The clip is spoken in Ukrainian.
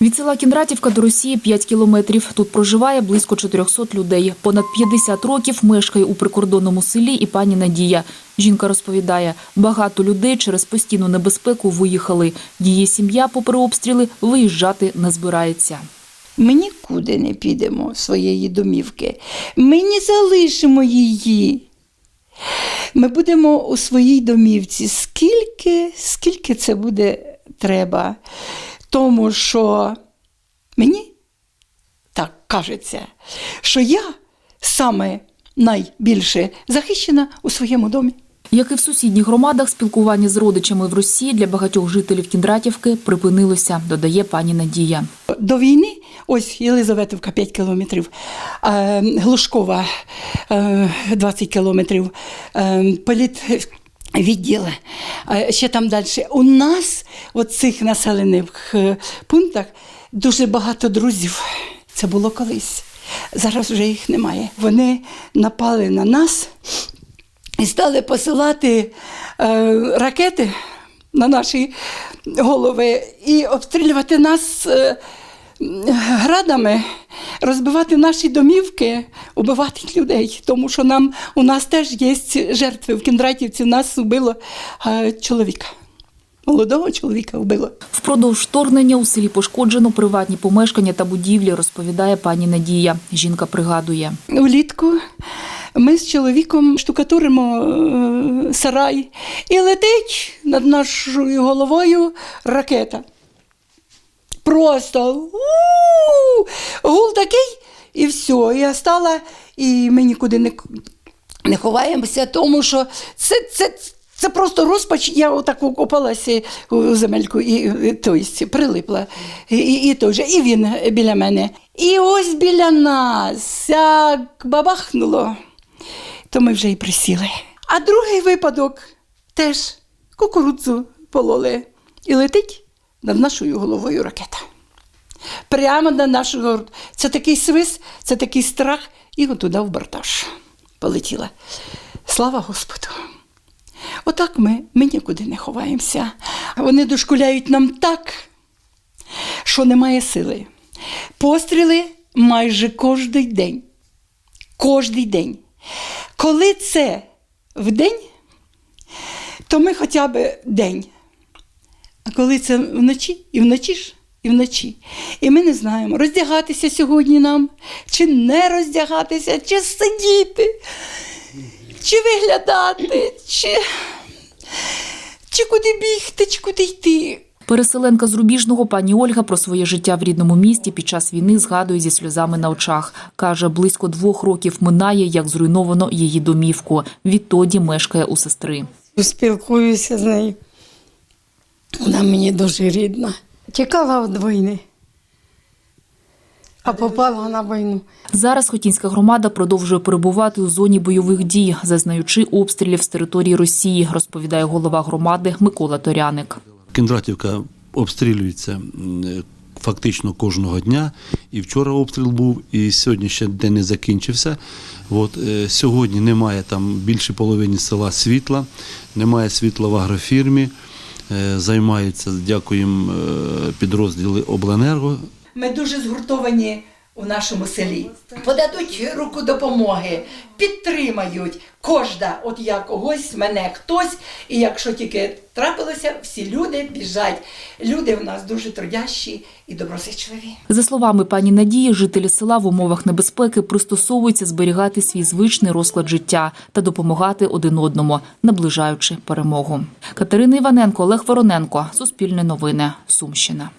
Від села Кіндратівка до Росії 5 кілометрів. Тут проживає близько 400 людей. Понад 50 років мешкає у прикордонному селі і пані Надія. Жінка розповідає, багато людей через постійну небезпеку виїхали. Її сім'я, попри обстріли, виїжджати не збирається. Ми нікуди не підемо своєї домівки. Ми не залишимо її. Ми будемо у своїй домівці. Скільки, скільки це буде треба? Тому що мені так кажеться, що я саме найбільше захищена у своєму домі. Як і в сусідніх громадах, спілкування з родичами в Росії для багатьох жителів Кіндратівки припинилося, додає пані Надія. До війни, ось Єлизаветовка 5 кілометрів, е, Глушкова е, 20 кілометрів, е, політвідділ, е, ще там далі. У нас в цих населених е, пунктах дуже багато друзів. Це було колись. Зараз вже їх немає. Вони напали на нас і стали посилати е, ракети на наші голови і обстрілювати нас е, градами, розбивати наші домівки, убивати людей. Тому що нам у нас теж є жертви. В Кіндратівці нас вбило е, чоловіка. Молодого чоловіка вбило. Впродовж вторгнення у селі пошкоджено приватні помешкання та будівлі, розповідає пані Надія. Жінка пригадує. Улітку ми з чоловіком штукатуримо е, сарай і летить над нашою головою ракета. Просто у-у-у! гул такий, і все. Я стала, і ми нікуди не, не ховаємося, тому що це, це, це просто розпач. Я отак опалася у земельку і, і прилипла. І, і, і, той же, і він біля мене. І ось біля нас як бабахнуло, то ми вже й присіли. А другий випадок теж кукурудзу пололи. І летить над нашою головою ракета. Прямо над нашою головою. Це такий свис, це такий страх, і от туди в бортаж полетіла. Слава Господу! Отак ми, ми нікуди не ховаємося. Вони дошкуляють нам так, що немає сили. Постріли майже кожний день. Кожний день. Коли це вдень, то ми хоча б день. А коли це вночі, і вночі ж, і вночі. І ми не знаємо, роздягатися сьогодні нам, чи не роздягатися, чи сидіти, чи виглядати, чи, чи куди бігти, чи куди йти. Переселенка з Рубіжного пані Ольга про своє життя в рідному місті під час війни згадує зі сльозами на очах. Каже, близько двох років минає, як зруйновано її домівку. Відтоді мешкає у сестри. Спілкуюся з нею. Вона мені дуже рідна. Тікала від війни, а попала на війну. Зараз Хотінська громада продовжує перебувати у зоні бойових дій, зазнаючи обстрілів з території Росії, розповідає голова громади Микола Торяник. Кіндратівка обстрілюється фактично кожного дня. І вчора обстріл був, і сьогодні ще день не закінчився. От, е, сьогодні немає там більше половини села світла, немає світла в агрофірмі. Е, Займаються, дякуємо, е, підрозділи Обленерго. Ми дуже згуртовані у нашому селі. Подадуть руку допомоги, підтримають кожда, от я когось, мене хтось. І якщо тільки трапилося, всі люди біжать. Люди в нас дуже трудящі і добросичливі. За словами пані Надії, жителі села в умовах небезпеки пристосовуються зберігати свій звичний розклад життя та допомагати один одному, наближаючи перемогу. Катерина Іваненко, Олег Вороненко, Суспільне новини, Сумщина.